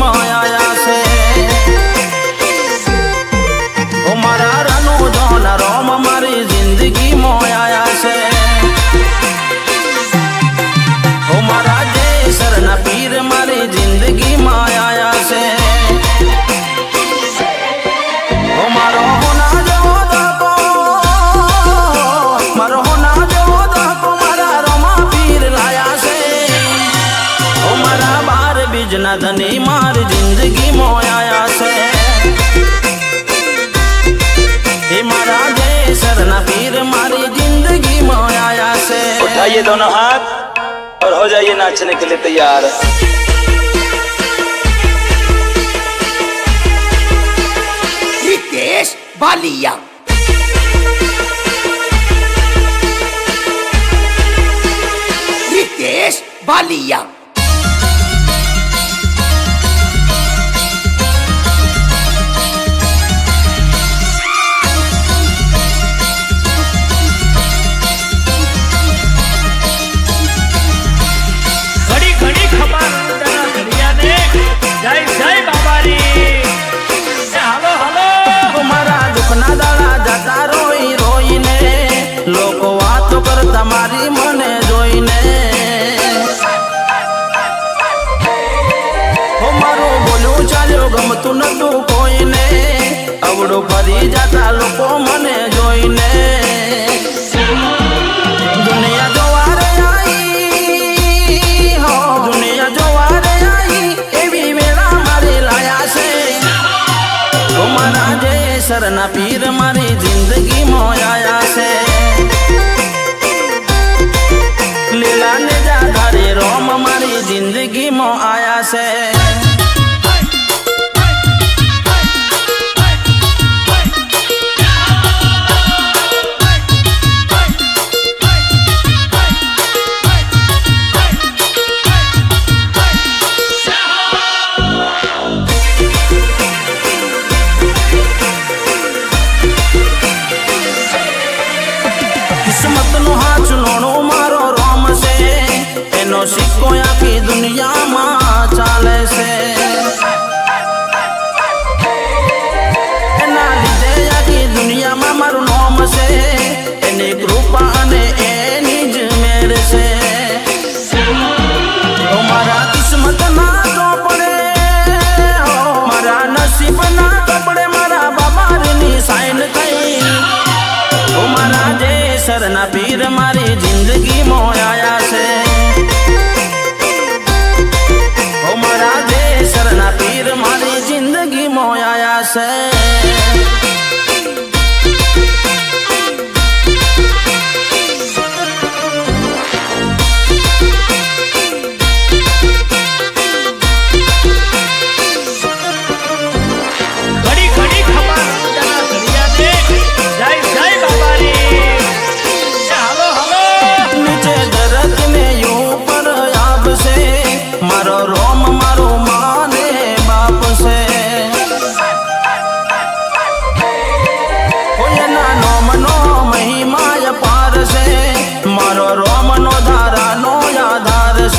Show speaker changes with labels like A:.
A: Come on. योजना धनी मार ज़िंदगी मोया से। हे मारा जय सरना पीर मारी ज़िंदगी मोया से।
B: उठाइए दोनों हाथ और हो जाइए नाचने के लिए तैयार।
C: रितेश बालिया। रितेश बालिया।
A: મારા દાડા જતા રોઈ રોઈને. લોકો વાતો કરતા મારી મને જોઈને. મારું બોલું ચાલ્યું, ગમતું નતું કોઈને. અવડું ફરી જતા લોકો મને જોઈને. જયસરના પીર મારી જિંદગી મોયાયા છે. લીલા ને જાધારે રોમ મારી જિંદગી મો આયા છે. એનો સિક્કો આખી દુનિયામાં ચાલે છે. એના લીધે આખી દુનિયામાં મારું નામ છે. એની કૃપા અને એની જ મેળ છે. મારા કિસ્મત ના તો પડે મારા નસીબ ના કપડે મારા બાબાની સાઈન થઈ. મારા જે સરના પીર મારી જિંદગી મોયાયા છે. મારો રોમનો ધારાનો આધાર